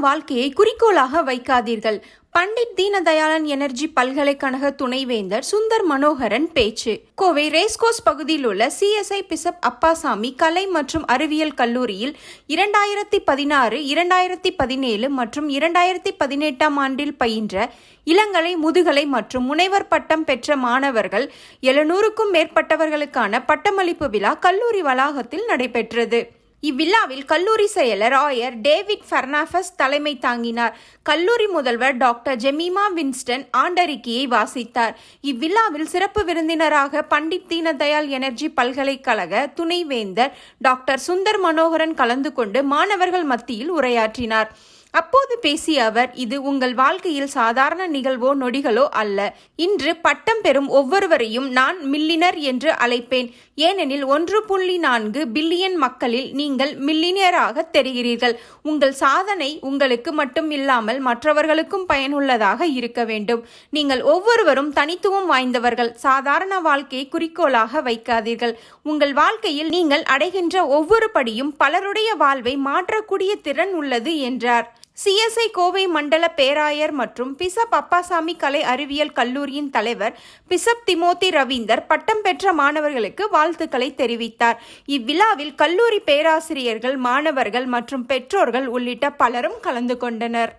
வாழ்க்கையை குறிக்கோளாக வைக்காதீர்கள். பண்டிட் தீனதயாளன் எனர்ஜி பல்கலைக்கழக துணைவேந்தர் சுந்தர் மனோகரன் பேச்சு. கோவை ரேஸ்கோஸ் பகுதியில் உள்ள சிஎஸ்ஐ பிசப் அப்பாசாமி கலை மற்றும் அறிவியல் கல்லூரியில் இரண்டாயிரத்தி பதினாறு இரண்டாயிரத்தி பதினேழு மற்றும் இரண்டாயிரத்தி பதினெட்டாம் ஆண்டில் பயின்ற இளங்கலை முதுகலை மற்றும் முனைவர் பட்டம் பெற்ற மாணவர்கள் எழுநூறுக்கும் மேற்பட்டவர்களுக்கான பட்டமளிப்பு விழா கல்லூரி வளாகத்தில் நடைபெற்றது. இவ்விழாவில் கல்லூரி செயலர் ஆயர் டேவிட் ஃபெர்னாஃபஸ் தலைமை தாங்கினார். கல்லூரி முதல்வர் டாக்டர் ஜெமீமா வின்ஸ்டன் ஆண்டறிக்கையை வாசித்தார். இவ்விழாவில் சிறப்பு விருந்தினராக பண்டிட் தீனதயாள் எனர்ஜி பல்கலைக்கழக துணைவேந்தர் டாக்டர் சுந்தர் மனோகரன் கலந்து கொண்டு மாணவர்கள் மத்தியில் உரையாற்றினார். அப்போது பேசிய அவர் இது உங்கள் வாழ்க்கையில் சாதாரண நிகழ்வோ நொடிகளோ அல்ல. இன்று பட்டம் பெறும் ஒவ்வொருவரையும் நான் மில்லினர் என்று அழைப்பேன். ஏனெனில் ஒன்று புள்ளி நான்கு பில்லியன் மக்களில் நீங்கள் மில்லினியராக தெரிகிறீர்கள். உங்கள் சாதனை உங்களுக்கு மட்டும் இல்லாமல் மற்றவர்களுக்கும் பயனுள்ளதாக இருக்க வேண்டும். நீங்கள் ஒவ்வொருவரும் தனித்துவம் வாய்ந்தவர்கள். சாதாரண வாழ்க்கையை குறிக்கோளாக வைக்காதீர்கள். உங்கள் வாழ்க்கையில் நீங்கள் அடைகின்ற ஒவ்வொரு படியும் பலருடைய வாழ்வை மாற்றக்கூடிய திறன் உள்ளது என்றார். சிஎஸ்ஐ கோவை மண்டல பேராயர் மற்றும் பிசப் அப்பாசாமி கலை அறிவியல் கல்லூரியின் தலைவர் பிசப் திமோத்தி ரவீந்தர் பட்டம் பெற்ற மாணவர்களுக்கு வாழ்த்துக்களை தெரிவித்தார். இவ்விழாவில் கல்லூரி பேராசிரியர்கள் மாணவர்கள் மற்றும் பெற்றோர்கள் உள்ளிட்ட பலரும் கலந்து கொண்டனர்.